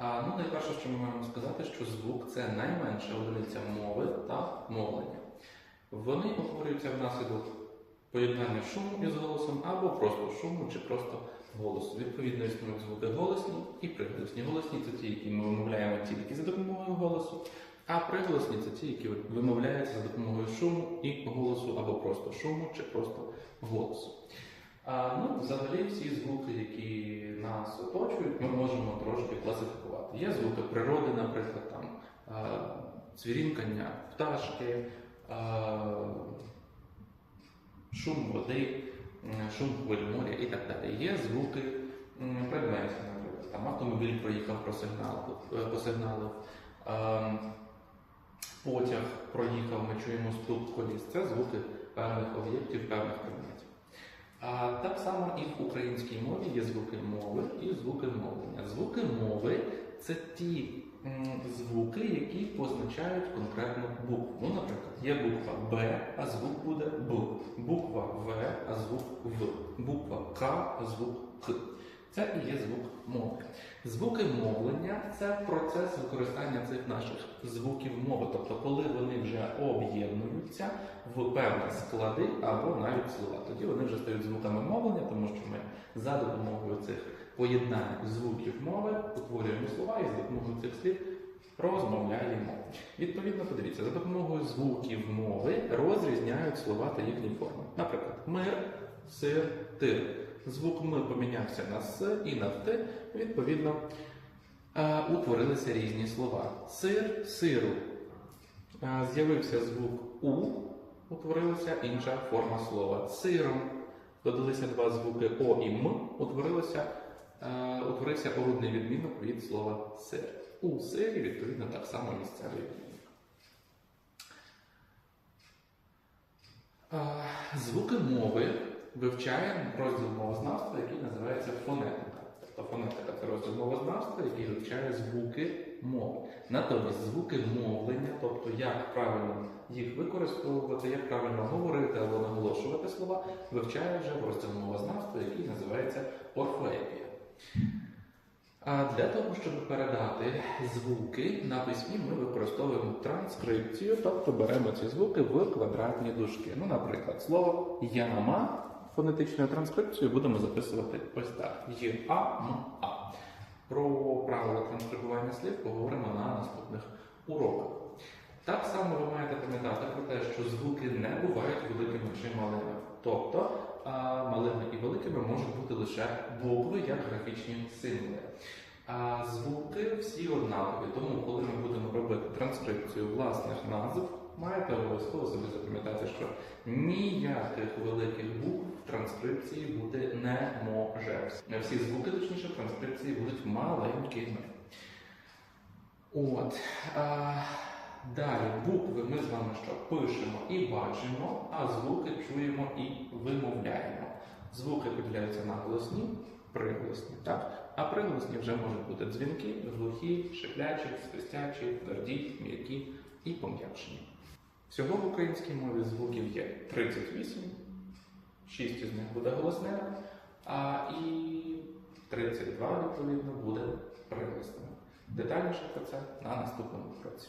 Ну, найперше, що ми маємо сказати, що звук це найменша одиниця мови та мовлення. Вони утворюються внаслідок поєднання шуму із голосом або просто шуму чи просто голосу. Відповідно, існують звуки голосні і приголосні. Голосні це ті, які ми вимовляємо тільки за допомогою голосу, а приголосні це ті, які вимовляються за допомогою шуму і голосу, або просто шуму чи просто голосу. А, ну, взагалі, всі звуки, які нас оточують, ми можемо трошки класифікувати. Є звуки природи, наприклад, там цвірінкання пташки, шум води, шум хвиль моря і так далі. Є звуки предметів, наприклад, там автомобіль проїхав е, по сигналу. Потяг проїхав, ми чуємо стук коліс. Це звуки певних об'єктів, певних предметів. А так само і в українській мові є звуки мови і звуки мовлення. Звуки мови це ті звуки, які позначають конкретну букву. Ну, наприклад, є буква Б, а звук буде Б, буква В, а звук В, буква К, а звук К. Це і є звук мови. Звуки мовлення це процес використання цих наших звуків мови, тобто коли вони вже об'єднуються в певні склади або навіть слова. Тоді вони вже стають звуками мовлення, тому що ми за допомогою цих поєднань звуків мови утворюємо слова і за допомогою цих слів розмовляємо. Відповідно, подивіться, за допомогою звуків мови розрізняють слова та їхні форми. Наприклад, мир, сир, тир. Звук ми помінявся на с і на т, відповідно, е, утворилися різні слова. Сир, сиру. Е, З'явився звук У, утворилася інша форма слова. Сиром додалися два звуки О і М, утворилося, е, утворився орудний відмінок від слова сир. У сирі, відповідно, так само місцевий відмінок. Е, Звуки мови вивчає розділ мовознавства, який називається фонетика. Тобто фонетика це розділ мовознавства, який вивчає звуки мови. Натомість звуки мовлення, тобто як правильно їх використовувати, як правильно говорити або наголошувати слова, вивчає вже розділ мовознавства, який називається орфоепія. А для того, щоб передати звуки на письмі, ми використовуємо транскрипцію, тобто беремо ці звуки в квадратні дужки. Ну, наприклад, слово яма фонетичною транскрипцією будемо записувати ось так: Й-А-М-А. Про правила транскрибування слів поговоримо на наступних уроках. Так само ви маєте пам'ятати про те, що звуки не бувають великими чи малими. Тобто а, малими і великими можуть бути лише букви як графічні символи. А звуки всі однакові, тому коли ми будемо робити транскрипцію власних назв, маєте обов'язково собі запам'ятати, що ніяких великих букв в транскрипції бути не може. Всі звуки, точніше, в транскрипції будуть маленькими. От. А, далі букви ми з вами що пишемо і бачимо, а звуки чуємо і вимовляємо. Звуки поділяються на голосні, приголосні, так? А приголосні вже можуть бути дзвінки, глухі, шиплячі, свистячі, тверді, м'які і пом'якшені. Всього в українській мові звуків є 38, 6 із них буде голосними, а і 32, відповідно, буде приголосними. Детальніше про це на наступному уроці.